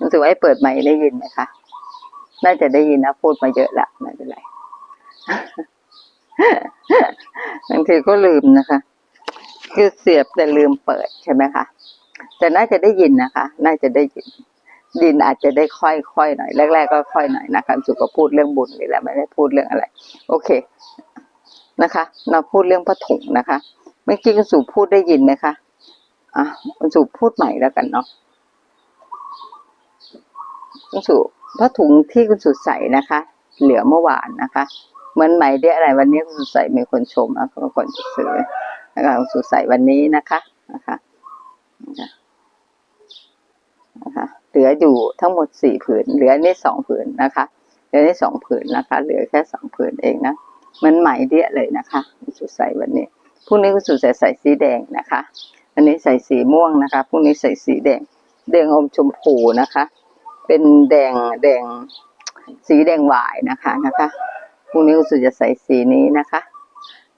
รู้สึกว่าให้เปิดใหม่ได้ยินไหมคะ น่าจะได้ยินนะพูดมาเยอะละไม่เป็นไรบางทีก็ลืมนะคะ คือเสียบแต่ลืมเปิดใช่ไหมคะแต่น่าจะได้ยินนะคะ น่าจะได้ยิน ดินอาจจะได้ค่อยๆหน่อย แรก ๆ ก็ค่อยหน่อยนะคะสุก็พูดเรื่องบุญนี่แหละไม่ได้พูดเรื่องอะไร โอเคนะคะ เราพูดเรื่องพระถุงนะคะ เมื่อกี้คุณสุพูดได้ยินไหมคะอะคุณสุพูดใหม่แล้วกันเนาะ คุณสุพระถุงที่คุณสุใส่นะคะ เหลือเมื่อวานนะคะเหมือนใหม่ได้อะไร วันนี้คุณสุใส่มีคนชมนะคนจะซื้อนะคะคุณสุใส่วันนี้นะคะนะคะนะคะนะคะเหลืออยู่ทั้งหมดสี่ผืน เหลือนี่สองผืนนะคะเหลือนี่สองผืนนะคะ เหลือแค่สองผืนเองนะมันใหม่เดียเลยนะคะคุณสุใส่วันนี้พรุ่งนี้คุณสุใส่ใส่สีแดงนะคะ อันนี้ใส่สีม่วงนะคะพรุ่งนี้ใส่สีแดงแดงอมชมพูนะคะ เป็นแดงแดงสีแดงหวายนะคะนะคะพรุ่งนี้คุณสุจะใส่สีนี้นะคะ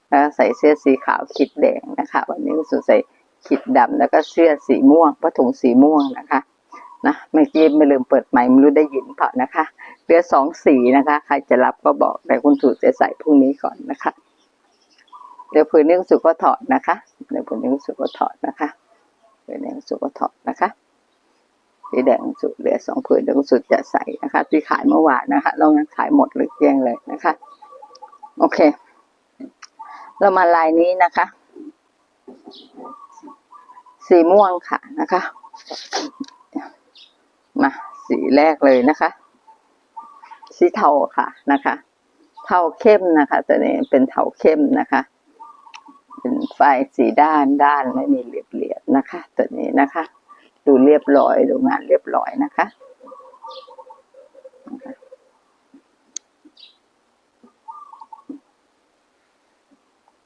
แล้วใส่เสื้อสีขาวขีดแดงนะคะ วันนี้คุณสุใส่ขีดดำแล้วก็เสื้อสีม่วงผ้าถุงสีม่วงนะคะนะเมื่อกี้ไม่ลืมเปิดไมค์ไม่รู้ได้ยินเปล่านะคะเหลือสองสีนะคะ ใครจะรับก็บอกแต่คุณสุจะใส่พรุ่งนี้ก่อนนะคะเดี๋ยวผืนนี้คุณสุก็ถอดนะคะเดี๋ยวผืนนี้คุณสุก็ถอดนะคะผืนนี้คุณสุก็ถอดนะคะ สีแดงคุณสุเหลือสองผืนเดี๋ยวคุณสุจะใส่นะคะ ที่ขายเมื่อวานนะคะลองนั้นขายหมดหรือเกลี้ยงเลยนะคะ โอเค เรามาลายนี้นะคะ สีม่วงค่ะนะคะ มาสีแรกเลยนะคะ สีเทาค่ะนะคะเทาเข้มนะคะตัวนี้เป็นเทาเข้มนะคะ เป็นไฟสีด้านด้านไม่มีเหลียบเหลียบนะคะ ตัวนี้นะคะ ดูเรียบร้อยดูงานเรียบร้อยนะคะ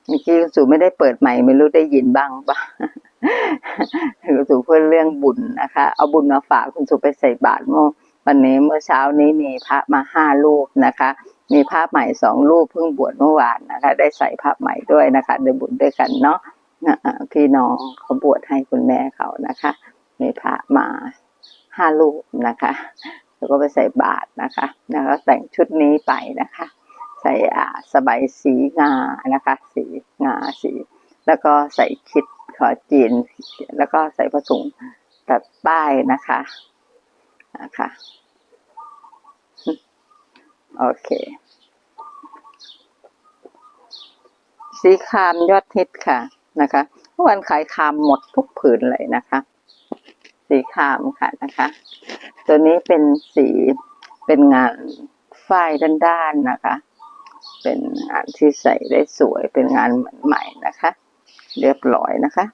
เมื่อกี้คุณสุไม่ได้เปิดใหม่ไม่รู้ได้ยินบ้างปะคุณสุเพื่อเรื่องบุญนะคะ เอาบุญมาฝากคุณสุไปใส่บาตรเมื่อวันนี้เมื่อเช้านี้มีพระมาห้ารูปนะคะ มีพระใหม่สองรูปเพิ่งบวชเมื่อวานนะคะ ได้ใส่พระใหม่ด้วยนะคะได้บุญด้วยกันเนาะพี่น้องเขาบวชให้คุณแม่เขานะคะ มีพระมาห้ารูปนะคะแล้วก็ไปใส่บาตรนะคะแล้วก็แต่งชุดนี้ไปนะคะ ใส่อ่าสบายสีงานะคะ สีงาสี แล้วก็ใส่คิดขอจีน แล้วก็ใส่ผ้าถุงตัดป้ายนะคะนะคะโอเค สีคามยอดฮิตค่ะนะคะเมื่อวันขายคามหมดทุกผืนเลยนะคะ สีคามค่ะนะคะ ตัวนี้เป็นสีเป็นงานฝ้ายด้านๆนะคะ เป็นงานที่ใส่ได้สวยเป็นงานใหม่นะคะ เรียบร้อยนะคะ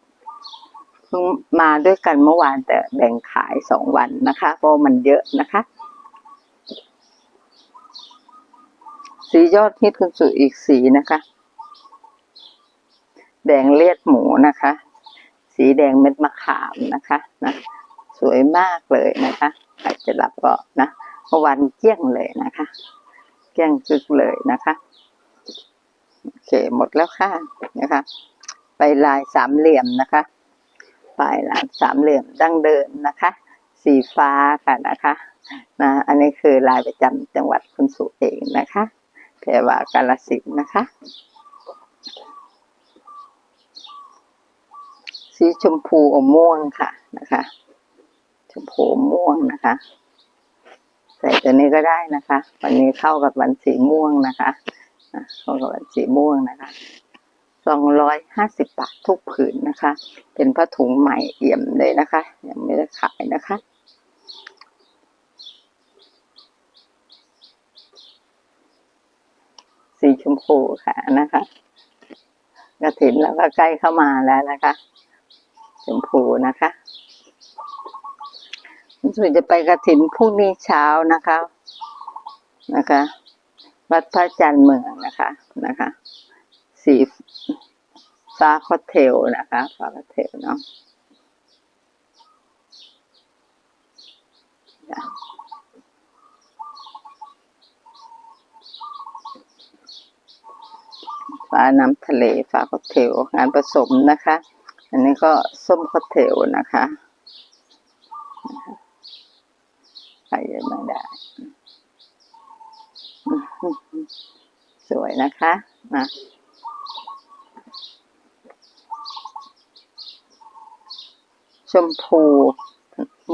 เพิ่งมาด้วยกันเมื่อวานแต่แบ่งขายสองวันนะคะ เพราะมันเยอะนะคะ สียอดฮิตคุณสุอีกสีนะคะ แดงเลียดหมูนะคะ สีแดงเม็ดมะขามนะคะนะ สวยมากเลยนะคะใครจะรับก็นะเมื่อวานเกี้ยงเลยนะคะ เกี้ยงซึกเลยนะคะโอเคหมดแล้วค่ะนะคะ ไปลายสามเหลี่ยมนะคะปลายลายสามเหลี่ยมดั้งเดิมนะคะ สีฟ้าค่ะนะคะนะอันนี้คือลายประจำจังหวัดคุณสุเองนะคะแพรว่ากาลสินธุ์นะคะ สีชมพูอมม่วงค่ะนะคะ ชมพูม่วงนะคะ ใส่ตัวนี้ก็ได้นะคะ วันนี้เข้ากับวันสีม่วงนะคะเข้ากับวันสีม่วงนะคะสองร้อยห้าสิบบาททุกผืนนะคะ เป็นผ้าถุงใหม่เอี่ยมเลยนะคะ ยังไม่ได้ขายนะคะสีชมพูค่ะนะคะกระถินแล้วก็ใกล้เข้ามาแล้วนะคะ ชมพูนะคะ รู้สึกจะไปกระถินพรุ่งนี้เช้านะคะ นะคะ วัดพระจันทร์เมืองนะคะนะคะ สีฟ้าคอเทลนะคะฟ้าคอเทลเนาะฟ้าน้ำทะเลฟ้าคอเทลงานผสมนะคะ อันนี้ก็ส้มคอเทลนะคะ ใครจะม่ได้ สวยนะคะนะชมพู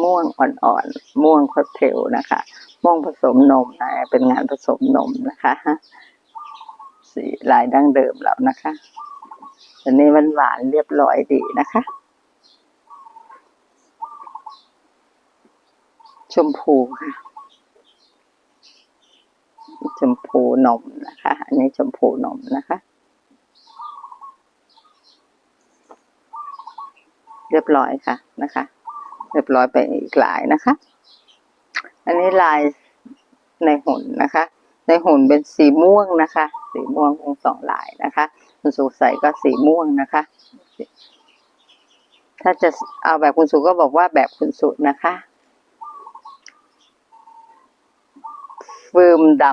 ม่วงอ่อนๆ ม่วงคอเทลนะคะ ม่วงผสมนมนะ เป็นงานผสมนมนะคะ สีลายดั้งเดิมแล้วนะคะ อันนี้มันหวานเรียบร้อยดีนะคะ ชมพูค่ะ ชมพูนมนะคะ อันนี้ชมพูนมนะคะ เรียบร้อยค่ะนะคะ เรียบร้อยไปอีกหลายนะคะ อันนี้ลายในหุ่นนะคะ ในหุ่นเป็นสีม่วงนะคะ สีม่วงวงสองลายนะคะคุณสุใส่ก็สีม่วงนะคะ ถ้าจะเอาแบบคุณสุก็บอกว่าแบบคุณสุนะคะ ฟืมด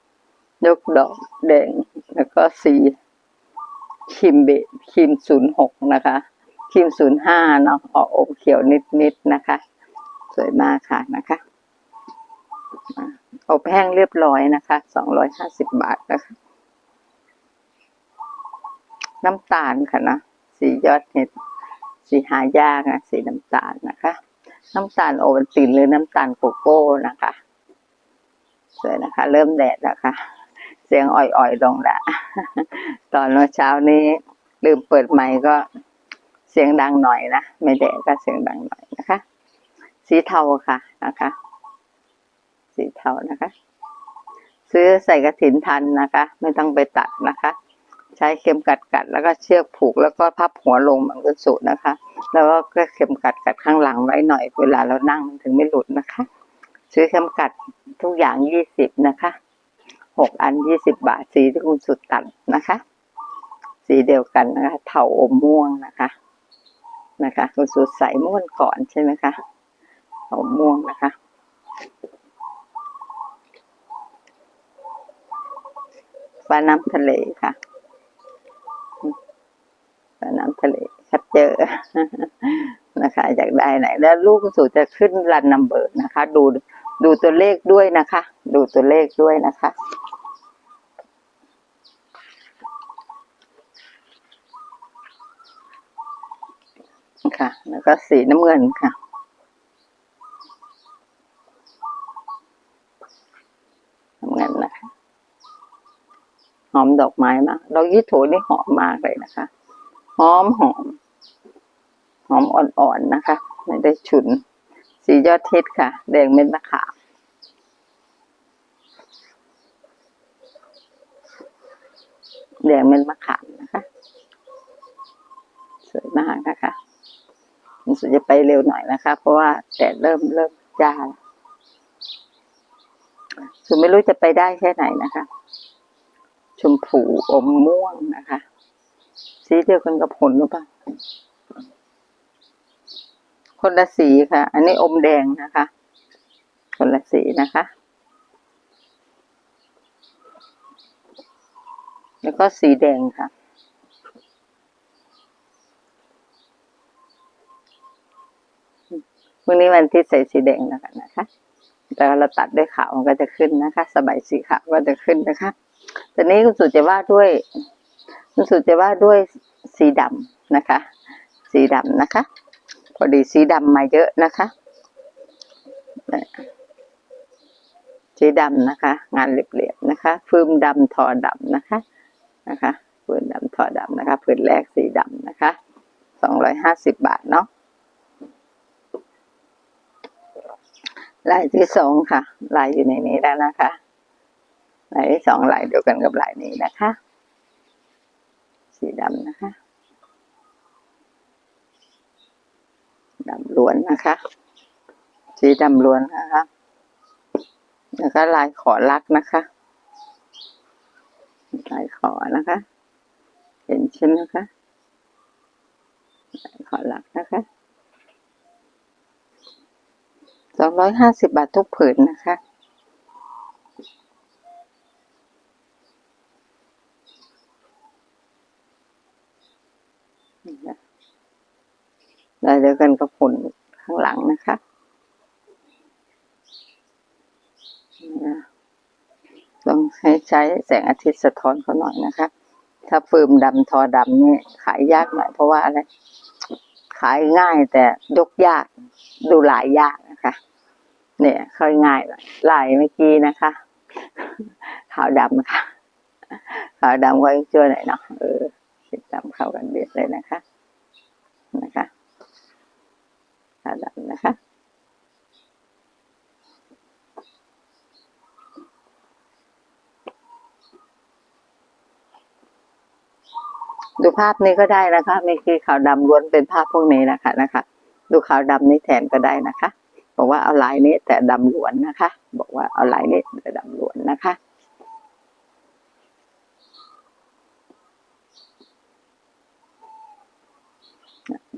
ำยกดอกแดง แล้วก็สีครีมเบครีมศูนย์หกนะคะครีมศูนย์ห้าเนาะออกอมเขียวนิดๆนะคะ สวยมากค่ะนะคะอะอบแห้งเรียบร้อยนะคะสองร้อยห้าสิบบาทนะคะ น้ำตาลค่ะนะ สียอดเห็ด สีหายากนะ สีน้ำตาลนะคะ น้ำตาลโอวัลตินหรือน้ำตาลโกโก้นะคะ สวยนะคะ เริ่มแดดแล้วค่ะ เสียงอ่อยๆลงละ ตอนเมื่อเช้านี้ลืมเปิดไมค์ก็เสียงดังหน่อยนะ ไม่แดดก็เสียงดังหน่อยนะคะ สีเทาค่ะนะคะ สีเทานะคะ ซื้อใส่กระถินทันนะคะ ไม่ต้องไปตัดนะคะ ใช้เข็มกัดกัดแล้วก็เชือกผูกแล้วก็พับหัวลงเหมือนกันสูตรนะคะ แล้วก็เข็มกัดกัดข้างหลังไว้หน่อยเวลาเรานั่งมันถึงไม่หลุดนะคะ ซื้อเข็มกัดทุกอย่างยี่สิบนะคะหกอันยี่สิบบาท สีที่คุณสุดตัดนะคะ สีเดียวกันนะคะ เถาอมม่วงนะคะ นะคะ คุณสุดใส่ม่วนก่อนใช่ไหมคะเถาม่วงนะคะปลาน้ำทะเลค่ะปลาน้ำทะเลชัดเจอนะคะอยากได้ไหน แล้วลูกคุณสุจะขึ้นรันนัมเบอร์นะคะ ดู ดูตัวเลขด้วยนะคะ ดูตัวเลขด้วยนะคะ ค่ะ แล้วก็สีน้ำเงินค่ะน้ำเงินนะคะหอมดอกไม้มากดอกยี่โถนี่หอมมากเลยนะคะ หอมหอม หอมอ่อนๆนะคะ ไม่ได้ฉุนสียอดฮิตค่ะ แดงเม็ดมะขาม แดงเม็ดมะขามนะคะ สวยมากนะคะรู้สึกจะไปเร็วหน่อยนะคะ เพราะว่าแดดเริ่มเริ่มจ้าแล้วสุดไม่รู้จะไปได้แค่ไหนนะคะ ชมพูอมม่วงนะคะ สีเดียวกันกับผลหรือเปล่าคนละสีค่ะ อันนี้อมแดงนะคะ คนละสีนะคะ แล้วก็สีแดงค่ะ วันนี้วันที่ใส่สีแดงแล้วกันนะคะแต่เราตัดด้วยขาวมันก็จะขึ้นนะคะ สบายสีขาวก็จะขึ้นนะคะ ตอนนี้คุณสุจะว่าด้วย คุณสุจะว่าด้วยสีดำนะคะ สีดำนะคะ พอดีสีดำมาเยอะนะคะ สีดำนะคะ งานเรียบๆนะคะ ฟืมดำทอดำนะคะ นะคะฟืมดำทอดำนะคะผืนแรกสีดำนะคะสองร้อยห้าสิบบาทเนาะลายที่สองค่ะ ลายอยู่ในนี้แล้วนะคะลายที่สองลายเดียวกันกับลายนี้นะคะ สีดำนะคะดำล้วนนะคะ สีดำล้วนนะคะ แล้วก็ลายขอรักนะคะ ลายขอนะคะ เห็นใช่ไหมคะลายขอรักนะคะสองร้อยห้าสิบบาททุกผืนนะคะลายเดียวกันกับผลข้างหลังนะคะ ต้อง ให้ใช้แสงอาทิตย์สะท้อนเขาหน่อยนะคะ ถ้าฟิล์มดำทอดำนี่ขายยากหน่อยเพราะว่าอะไร ขายง่ายแต่ยกยากดูหลายยากนะคะ เนี่ยค่อยง่ายหน่อยลายเมื่อกี้นะคะขาวดำค่ะขาวดำก็ช่วยหน่อยเนาะเออสีดำเข้ากันเบียดเลยนะคะ นะคะขาวดำนะคะ ดูภาพนี้ก็ได้นะคะไม่คือขาวดำล้วนเป็นภาพพวกนี้นะคะนะคะ ดูขาวดำนี้แทนก็ได้นะคะ บอกว่าเอาลายนี้แต่ดำล้วนนะคะ บอกว่าเอาลายนี้แต่ดำล้วนนะคะ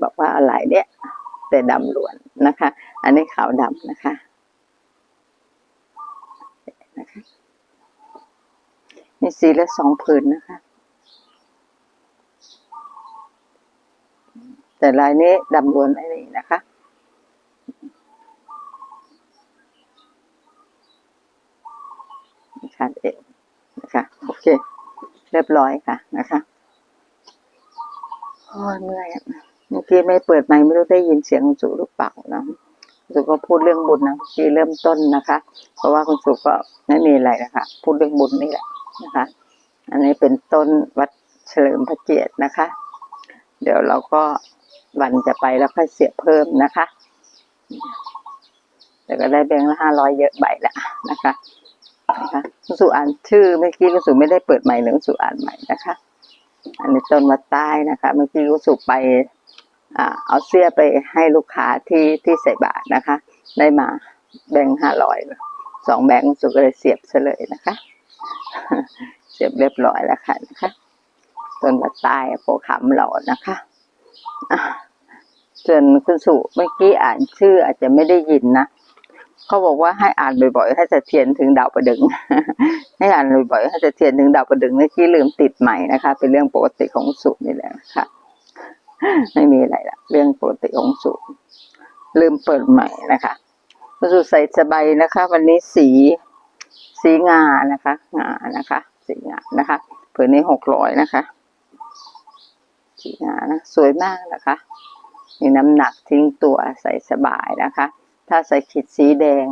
บอกว่าเอาลายเนี้ยแต่ดำล้วนนะคะ อันนี้ขาวดำนะคะนะคะ มีสีละสองผืนนะคะ แต่ลายนี้ดำล้วนไม่มีนะคะชัดเองนะคะ โอเค เรียบร้อยค่ะนะคะโอ้ยเมื่อยเมื่อกี้ไม่เปิดไมค์ไม่รู้ได้ยินเสียงคุณสุหรือเปล่านะคุณสุก็พูดเรื่องบุญนะเมื่เริ่มต้นนะคะ เพราะว่าคุณสุก็ไม่มีอะไรนะคะ พูดเรื่องบุญนี่แหละนะคะ อันนี้เป็นต้นวัดเฉลิมพระเกียรตินะคะ เดี๋ยวเราก็วันจะไปแล้วค่อยเสียเพิ่มนะคะแต่ก็ได้แบงค์ละห้าร้อยเยอะใบละนะคะนะคะคุณสุอ่านชื่อเมื่อกี้คุณสุไม่ได้เปิดใหม่หรือคุณสุอ่านใหม่นะคะ อันนี้ต้นวัดใต้นะคะ เมื่อกี้คุณสุไปอ่าเอาเสื้อไปให้ลูกค้าที่ที่ใส่บาทนะคะ ได้มาแบงค์ห้าร้อยสองแบงค์คุณสุก็เลยเสียบเฉลยนะคะ เสียบเรียบร้อยแล้วค่ะนะคะ ต้นวัดใต้โพขำเรานะคะอะส่วนคุณสุเมื่อกี้อ่านชื่ออาจจะไม่ได้ยินนะเขาบอกว่าให้อ่านบ่อยๆให้สะเสถียรถึงดาวประดึง ให้อ่านบ่อยๆให้สะเสถียรถึงดาวประดึงเมื่อกี้ลืมติดใหม่นะคะ เป็นเรื่องปกติของสุนี่แหละค่ะ ไม่มีอะไรละเรื่องปกติของสุลืมเปิดใหม่นะคะคุณสุใส่สบายนะคะ วันนี้สีสีงานะคะ งานะคะ สีงานะคะผืนนี้หกร้อยนะคะ สีงานะ สวยมากนะคะมีน้ำหนักทิ้งตัวใส่สบายนะคะ ถ้าใส่ขีดสีแดง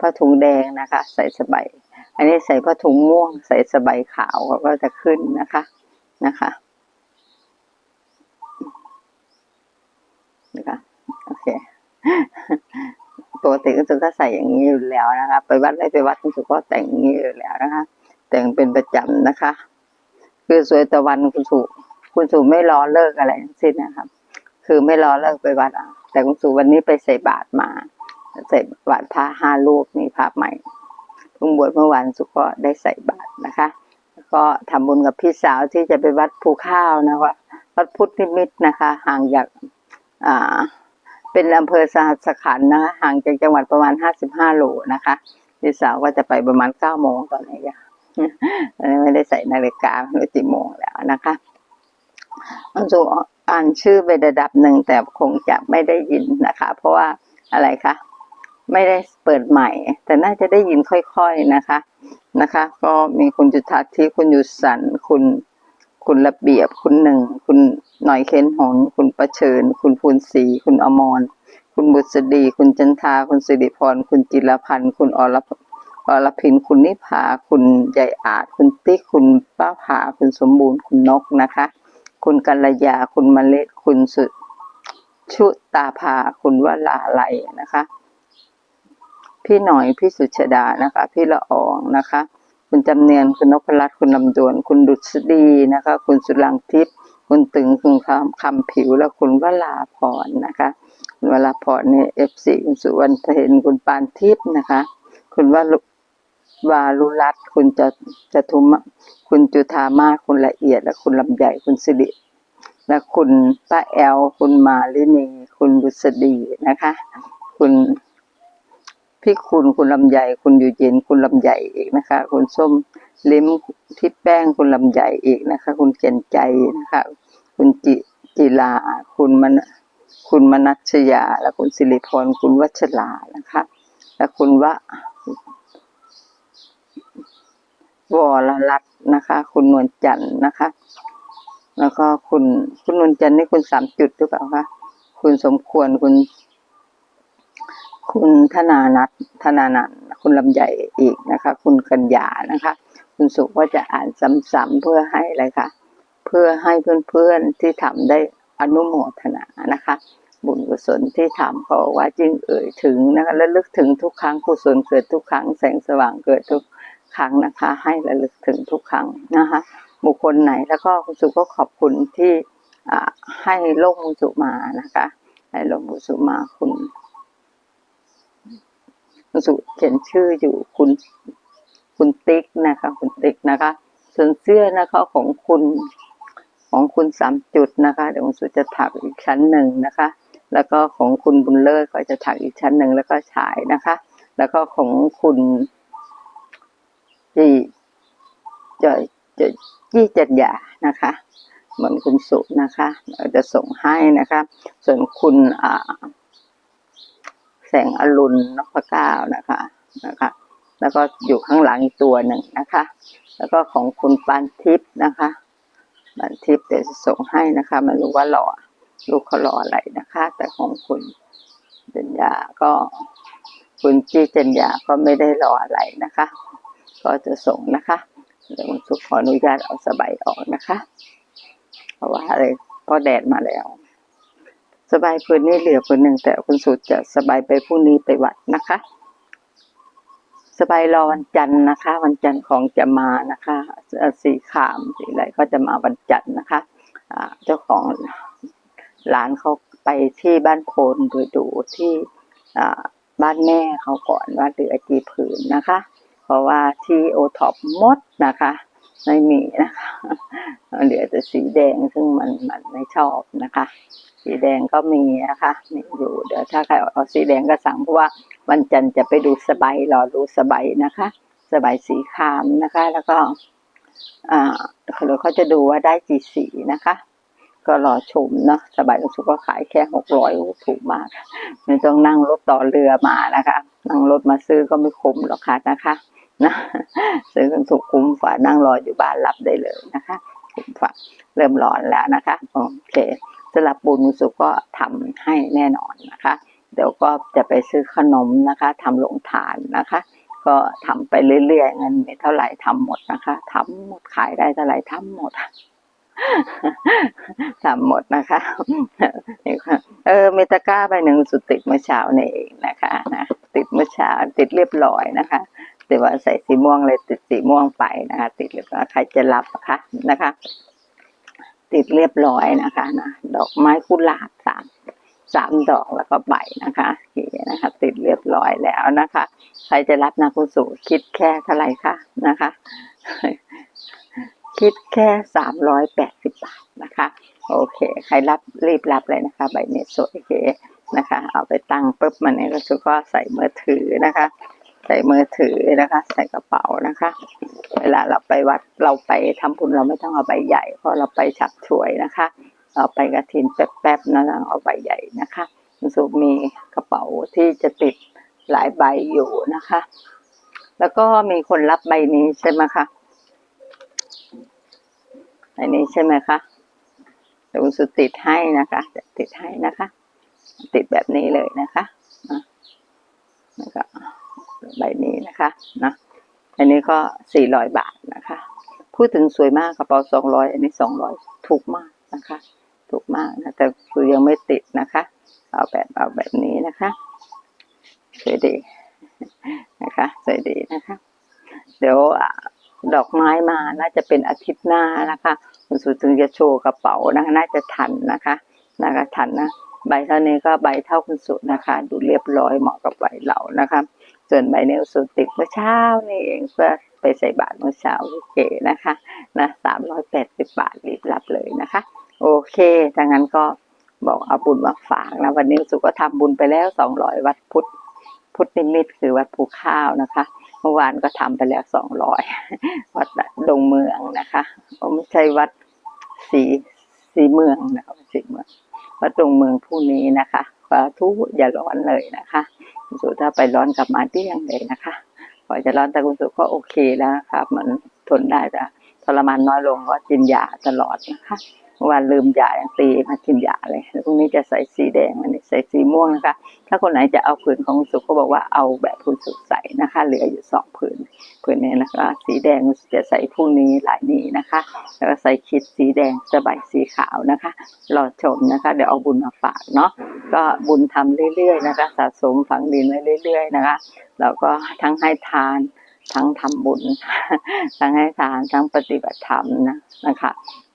ผ้าถุงแดงนะคะ ใส่สบายอันนี้ใส่ผ้าถุงม่วง ใส่สบายขาวก็จะขึ้นนะคะนะคะนะคะโอเคปกติคุณสุก็ใส่อย่างนี้อยู่แล้วนะคะ ไปวัดได้ไปวัดคุณสุก็แต่งอย่างนี้อยู่แล้วนะคะ แต่งเป็นประจำนะคะ คือสวยตะวันคุณสุ คุณสุไม่รอเลิกอะไรทั้งสิ้นนะครับ คือไม่รอเลิกไปวัดแต่คุณสุวันนี้ไปใส่บาตรมาใส่บาตรพระห้าลูกนี่พระใหม่เพิ่งบวชเมื่อวานสุก็ได้ใส่บาตรนะคะ ก็ทำบุญกับพี่สาวที่จะไปวัดภูข้าวนะว่าวัดพุทธนิมิตรนะคะ ห่างจากอ่าเป็นอำเภอสหัสขันนะคะห่างจากจังหวัดประมาณห้าสิบห้าโลนะคะพี่สาวก็จะไปประมาณเก้าโมงตอนนี้ค่ะตอนนี้ไม่ได้ใส่นาฬิกาไม่รู้กี่โมงแล้วนะคะ อันสูอ่านชื่อไประดับหนึ่งแต่คงจะไม่ได้ยินนะคะ เพราะว่าอะไรคะไม่ได้เปิดใหม่ แต่น่าจะได้ยินค่อยๆนะคะนะคะ ก็มีคุณจุธาทิพย์คุณยุสันคุณคุณระเบียบคุณหนึ่ง คุณหน่อยเค้นหนคุณประเชิญ คุณภูนศรีคุณอมร คุณบุษดี คุณจันทา คุณสิริพร คุณจิรพันธ์ คุณอรอรพินคุณนิพา คุณใหญ่อาจ คุณติ๊กคุณป้าผา คุณสมบูรณ์ คุณนกนะคะ คุณกัลยา คุณมเลศคุณสุชุตาภา คุณวลาไลนะคะ พี่หน่อย พี่สุชดานะคะ พี่ละอองนะคะ คุณจำเนียน คุณนพรัตน์คุณลำดวน คุณดุษฎีนะคะ คุณสุรังทิพย์ คุณตึง คุณคำคำผิว และคุณวลาพรนะคะ คุณวลาพรเนี่ยเอฟซีคุณสุวรรณเพ็ญคุณปานทิพย์นะคะ คุณวลุ วาลุรัตคุณจะจะทุมคุณจุธามาคุณละเอียด และคุณลำใหญ่คุณสิริและคุณป้าแอล คุณมาลินี คุณบุษดีนะคะ คุณพี่คุณคุณลำใหญ่ คุณอยู่เย็นคุณลำใหญ่อีกนะคะ คุณส้มลิ้มทิพแป้งคุณลำใหญ่อีกนะคะ คุณเกียนใจนะคะ คุณจิจิลา คุณมณคุณมนัชยา และคุณสิริพร คุณวัชรานะคะ และคุณวะ วรรัตน์นะคะ คุณนวลจันทร์นะคะ แล้วก็คุณคุณนวลจันทร์นี่คุณสามจุดหรือเปล่าคะคุณสมควรคุณ คุณธนานัทธนานันคุณลำใหญ่อีกนะคะ คุณกัญญานะคะ คุณสุก็จะอ่านซ้ำๆเพื่อให้อะไรคะเพื่อให้เพื่อนๆที่ทำได้อนุโมทนานะคะ บุญกุศลที่ทำเพราะว่าจึงเอ่ยถึงนะคะและลึกถึงทุกครั้งกุศลเกิดทุกครั้งแสงสว่างเกิดทุกค ครั้งนะคะ ให้ระลึกถึงทุกครั้งนะคะ บุคคลไหนแล้วก็คุณสุก็ขอบคุณที่ให้โลกมุสุมานะคะ ให้โลกมุสุมาคุณคุณสุเขียนชื่ออยู่คุณคุณติ๊กนะคะ คุณติ๊กนะคะ ส่วนเสื้อนะคะของคุณของคุณสามจุดนะคะ เดี๋ยวคุณสุจะถักอีกชั้นหนึ่งนะคะ แล้วก็ของคุณบุญเลิศก็จะถักอีกชั้นหนึ่งแล้วก็ฉายนะคะ แล้วก็ของคุณ จีจะจะยี่จัดยานะคะ เหมือนคุณสุนะคะเราจะส่งให้นะคะ ส่วนคุณอ่าแสงอรุณนพเก้านะคะนะคะ แล้วก็อยู่ข้างหลังอีกตัวหนึ่งนะคะ แล้วก็ของคุณปานทิพย์นะคะปานทิพย์เดี๋ยวจะส่งให้นะคะไม่รู้ว่ารอลูกเขารออะไรนะคะ แต่ของคุณจัญญาก็คุณจี้จัญญาก็ไม่ได้รออะไรนะคะ ก็จะส่งนะคะเดี๋ยวคุณสุขออนุญาตเอาสบายออกนะคะ เพราะว่าอะไรพราะแดดมาแล้ว สบายพื้นนี่เหลือพื้นหนึ่งแต่คุณสุดจะสบายไปพรุ่งนี้ไปวัดนะคะ สบายรอวันจันทร์นะคะ วันจันทร์ของจะมานะคะสีขามสีอะไรก็จะมาวันจันทร์นะคะเจ้าของร้านเขาไปที่บ้านโพนดูดูที่บ้านแม่เขาก่อนว่าเหลือกี่ผืนนะคะ ราะว่าที่โอท็อปมดนะคะ ไม่มีนะคะเหลือแต่สีแดงซึ่งมันมันไม่ชอบนะคะ สีแดงก็มีนะคะมีอยู่เดี๋ยวถ้าใครเอาสีแดงก็สั่งเพราะว่าวันจันทร์จะไปดูสบายรอดูสบายนะคะ สบายสีครามนะคะ แล้วก็อ่าเดี๋ยวเขาจะดูว่าได้กี่สีนะคะก็รอชมเนาะสบายรู้สึกว่าขายแค่หกร้อยถูกมาก ไม่ต้องนั่งรถต่อเรือมานะคะ นั่งรถมาซื้อก็ไม่คุ้มหรอกค่ะนะคะ นะซื้อกันถูกคุ้มฝานั่งรออยู่บ้านรับได้เลยนะคะคุ้มฝาเริ่มร้อนแล้วนะคะ โอเคสำหรับบุญสุก็ทำให้แน่นอนนะคะ เดี๋ยวก็จะไปซื้อขนมนะคะทำลงทานนะคะ ก็ทำไปเรื่อยๆเงินมีเท่าไหร่ทำหมดนะคะทำหมดขายได้เท่าไหร่ทำหมดทำหมดนะคะนี่ค่ะเออเมตาก้าใบหนึ่งสุดติดเมื่อเช้านี่เองนะคะนะติดเมื่อเช้าติดเรียบร้อยนะคะ แต่ว่าใส่สีม่วงเลยติดสีม่วงไปนะคะ ติดเรียบร้อยใครจะรับนะคะนะคะ ติดเรียบร้อยนะคะนะดอกไม้กุหลาบสามสามดอกแล้วก็ใบนะคะโอเคนะคะ ติดเรียบร้อยแล้วนะคะ ใครจะรับนะคุณสุคิดแค่เท่าไหร่คะนะคะ คิดแค่สามร้อยแปดสิบบาทนะคะ โอเค ใครรับรีบรับเลยนะคะ ใบเนี้สวยเก๋นะคะ เอาไปตั้งปุ๊บมันนี่ก็สุก็ใส่มือถือนะคะ ส่มือถือนะคะ ใส่กระเป๋านะคะ เวลาเราไปวัดเราไปทำบุญเราไม่ต้องเอาใบใหญ่ เพราะเราไปฉับช่วยนะคะ เราไปกระถินแป๊บๆนะเอาใบใหญ่นะคะคุณสุมีกระเป๋าที่จะติดหลายใบอยู่นะคะ แล้วก็มีคนรับใบนี้ใช่ไหมคะอันนี้ใช่ไหมคะเดี๋ยวคุณสุติดให้นะคะติดให้นะคะ ติดแบบนี้เลยนะคะนะแล้วก็ ใบนี้นะคะนะอันนี้ก็สี่ร้อยบาทนะคะ พูดถึงสวยมากกระเป๋าสองร้อยอันนี้สองร้อยถูกมากนะคะ ถูกมากนะแต่คือยังไม่ติดนะคะ เอาแบบเอาแบบนี้นะคะสวยดีนะคะสวยดีนะคะ เดี๋ยวดอกไม้มาน่าจะเป็นอาทิตย์หน้านะคะคุณสุถึงจะโชว์กระเป๋านะคะน่าจะทันนะคะนะคะทันนะใบเท่านี้ก็ใบเท่าคุณสุนะคะ ดูเรียบร้อยเหมาะกับใบเรานะคะ ส่วนใบเนวสุติดเมื่อเช้านี่เองเพื่อไปใส่บาตรเมื่อเช้าเก๋นะคะนะสามร้อยแปดสิบบาทรีบรับเลยนะคะ โอเคถ้างั้นก็บอกเอาบุญมาฝากนะวันนี้สุก็ทำบุญไปแล้วสองร้อยวัดพุทธพุทธนิมิตคือวัดภูข้าวนะคะเมื่อวานก็ทำไปแล้วสองร้อยวัดดงเมืองนะคะไม่ใช่วัดสีสีเมืองนะคะสีเมืองวัดดงเมืองผู้นี้นะคะ สาทุอย่าร้อนเลยนะคะคุณสุถ้าไปร้อนกลับมาเที่ยงเลยนะคะพอจะร้อนแต่คุณสุก็โอเคแล้วครับมันทนได้แต่ทรมานน้อยลงก็กินยาตลอดนะคะ เมื่อวานลืมยาอย่าตีมากินยาเลยแล้วพรุ่งนี้จะใส่สีแดงวันนี้ใส่สีม่วงนะคะ ถ้าคนไหนจะเอาผืนของคุณสุขก็บอกว่าเอาแบบคุณสุขใส่นะคะ เหลืออยู่สองผืนผืนนี้นะคะ สีแดงจะใส่พรุ่งนี้หลายนี้นะคะ แล้วก็ใส่คิดสีแดงสบายสีขาวนะคะรอชมนะคะ เดี๋ยวเอาบุญมาฝากเนาะก็บุญทำเรื่อยๆนะคะ สะสมฝังดินไว้เรื่อย ๆ นะคะ แล้วก็ทั้งให้ทาน ทั้งทำบุญ ทั้งให้ทานทั้งปฏิบัติธรรมนะนะคะ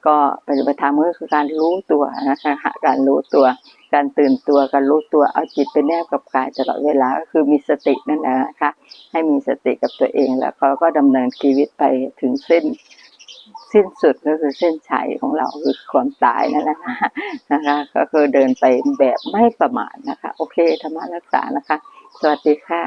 ก็ปฏิบัติธรรมก็คือการรู้ตัวนะคะการรู้ตัว การตื่นตัวการรู้ตัวเอาจิตไปแนบกับกายตลอดเวลาก็คือมีสตินั่นแหละนะคะให้มีสติกับตัวเองแล้วเขาก็ดำเนินชีวิตไปถึงเส้นสิ้นสุดก็คือเส้นชัยของเราคือความตายนั่นแหละนะคะ ก็คือเดินไปแบบไม่ประมาทนะคะ โอเคธรรมรักษานะคะ สวัสดีค่ะ